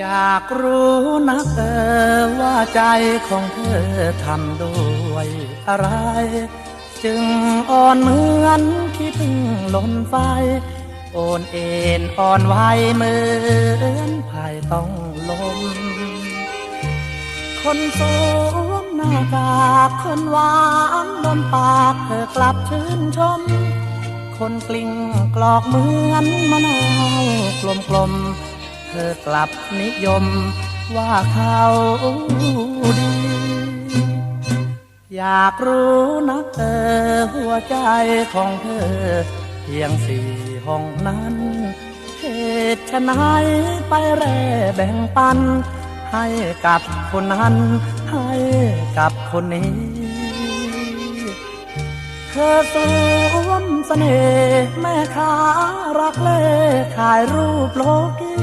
อยากรู้นักเออว่าใจของเธอทำด้วยอะไร จึงอ่อนเหมือนขี้พึ่งหล่นไฟโอนเอ็นอ่อนไหวเหมือนภายต้องลม คนสวมหน้ากากคนหวานลมปากเธอกลับชื่นชม คนกลิ้งกลอกเหมือนมะนาวกลมกลม เธอกลับนิยมว่าเขาดี อยากรู้นักเธอหัวใจของเธอ เพียงสี่ห้องนั้นเหตุไฉนไปแร่แบ่งปัน ให้กับคนนั้น ให้กับคนนี้เธอสวมเสน่ห์แม่ค้ารักเล่ขายรูปโลกี